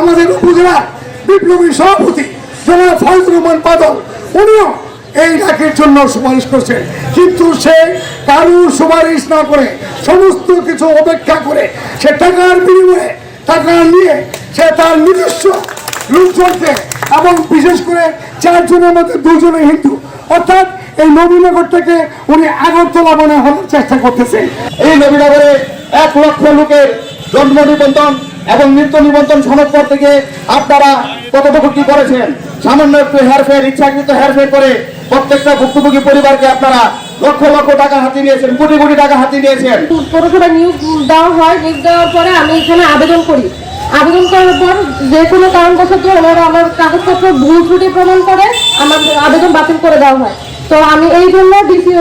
আমাদের উপজেলা বিপ্লবী সভাপতি জনাব ফজল রহমান বাদল, উনিও এই ডাকের জন্য সুপারিশ করছে কিন্তু সে কারুর সুপারিশ না করে সমস্ত কিছু অপেক্ষা করে সে টাকার বিনিময়ে টাকা নিয়ে সে তার নিজস্ব লোকজনকে এবং বিশেষ করে চারজনের মধ্যে দুজনে হিন্দু, অর্থাৎ এই নবীনগর থেকে উনি আগরতলা মনে হওয়ার চেষ্টা করতেছে এই নবীনগরে এক লক্ষ লোকের জন্ম নিবন্ধন এবং মৃত্যু নিবন্ধন সনদপত্র থেকে আপনারা কতটুকু কি করেছেন। সামান্য একটু হেরফের, ইচ্ছাকৃত হেরফের করে প্রত্যেকটা ভুক্তভোগী পরিবারকে আপনারা লক্ষ লক্ষ টাকা হাতে নিয়েছেন, কোটি কোটি টাকা হাতে নিয়েছেন। পৌরসভা নিয়োগ দেওয়া হয় নিয়োগ দেওয়ার পরে আমি এখানে আবেদন করি। আবেদন করার পর যে কোনো কারণবশত ওনারা আমার কাগজপত্র ভুল ত্রুটি প্রমাণ করে আমার আবেদন বাতিল করে দেওয়া হয়। তো আমি এই জন্য ডিসি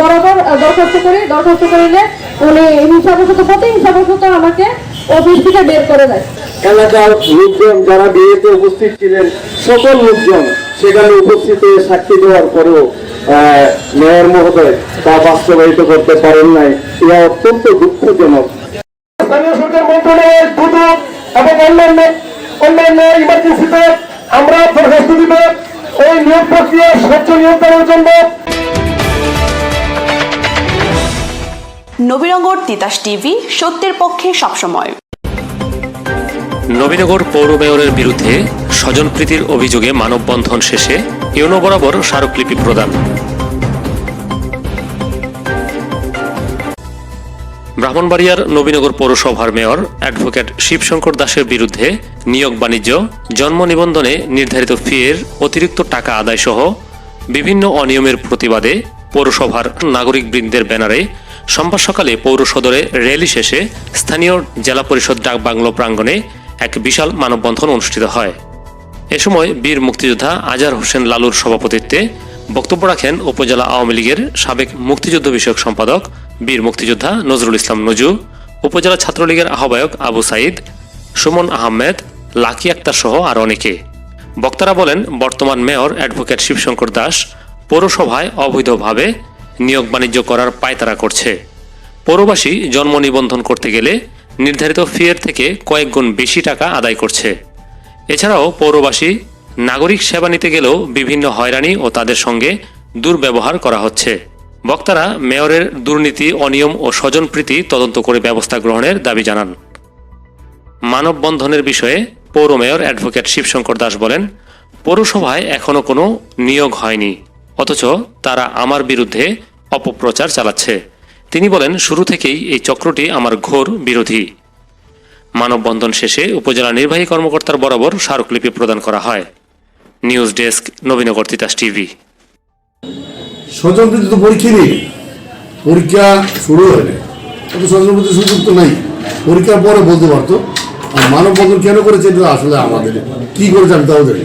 বরাবর দরখাস্ত করি। দরখাস্ত করিলে উনি হিসাবশত প্রতি হিসাবশত আমাকে অফিস থেকে বের করে দেয়। এলাকার লোকজন যারা বিয়েতে উপস্থিত ছিলেন সকল লোকজন সেখানে উপস্থিত হয়ে সাক্ষী দেওয়ার পরেও আহ, মেয়র মহোদয় তা বাস্তবায়িত করতে পারেন নাই। এটা অত্যন্ত দুঃখজনক। স্থানীয় সরকার মন্ত্রণালয়ের দুদক এবং অন্যান্য অন্যান্য ইমার্জেন্সিতে আমরা দরখাস্ত দিব। এই নিয়োগ প্রক্রিয়া স্বচ্ছ নিয়োগ করার জন্য নবীনগর তিতাস টিভি, সত্যের পক্ষে সবসময়। নবীনগর পৌর মেয়রের বিরুদ্ধে স্বজনপ্রীতির অভিযোগে মানববন্ধন শেষে ইউনো বরাবর স্মারকলিপি প্রদান। ব্রাহ্মণবাড়িয়ার নবীনগর পৌরসভার মেয়র অ্যাডভোকেট শিবশঙ্কর দাসের বিরুদ্ধে নিয়োগ বাণিজ্য, জন্ম নিবন্ধনে নির্ধারিত ফিয়ের অতিরিক্ত টাকা আদায় সহ বিভিন্ন অনিয়মের প্রতিবাদে পৌরসভার নাগরিকবৃন্দের ব্যানারে সোমবার সকালে পৌর সদরে র্যালি শেষে স্থানীয় জেলা পরিষদ ডাক বাংলো প্রাঙ্গণে এক বিশাল মানববন্ধন অনুষ্ঠিত হয়। এ সময় বীর মুক্তিযোদ্ধা আজার হোসেন লালুর সভাপতিত্বে বক্তব্য রাখেন উপজেলা আওয়ামী লীগের সাবেক মুক্তিযুদ্ধ বিষয়ক সম্পাদক বীর মুক্তিযোদ্ধা নজরুল ইসলাম নজু, উপজেলা ছাত্রলীগের আহ্বায়ক আবু সাইদ, সুমন আহমেদ, লাকি আক্তার সহ আর অনেকে। বক্তারা বলেন, বর্তমান মেয়র অ্যাডভোকেট শিবশঙ্কর দাস পৌরসভায় অবৈধভাবে নিয়োগ বাণিজ্য করার পায়তারা করছে। পৌরবাসী জন্ম নিবন্ধন করতে গেলে নির্ধারিত ফিয়ের থেকে কয়েক গুণ বেশি টাকা আদায় করছে। এছাড়াও পৌরবাসী নাগরিক সেবা নিতে গেলেও বিভিন্ন হয়রানি ও তাদের সঙ্গে দুর্ব্যবহার করা হচ্ছে। বক্তারা মেয়রের দুর্নীতি, অনিয়ম ও স্বজনপ্রীতি তদন্ত করে ব্যবস্থা গ্রহণের দাবি জানান। মানববন্ধনের বিষয়ে পৌর মেয়র অ্যাডভোকেট শিবশঙ্কর দাস বলেন, পৌরসভায় এখনও কোনো নিয়োগ হয়নি। অথচ তারা আমার বিরুদ্ধে অপপ্রচার চালাচ্ছে। তিনি বলেন, শুরু থেকেই এই চক্রটি আমার ঘোর বিরোধী। মানববন্ধন শেষে উপজেলা নির্বাহী কর্মকর্তার বরাবর স্মারকলিপি প্রদান করা হয়। News desk, Nabinagar Titas TV. স্বজনপ্রীতি তো পরীক্ষা নেই। পরীক্ষা শুরু হয়নি অত স্বজনপ্রীতি সুযোগ তো নাই। পরীক্ষার পরে বলতে পারতো। আর মানববন্ধন কেন করেছে, এটা আসলে আমাদের। কি করেছে আমি তাও জানি।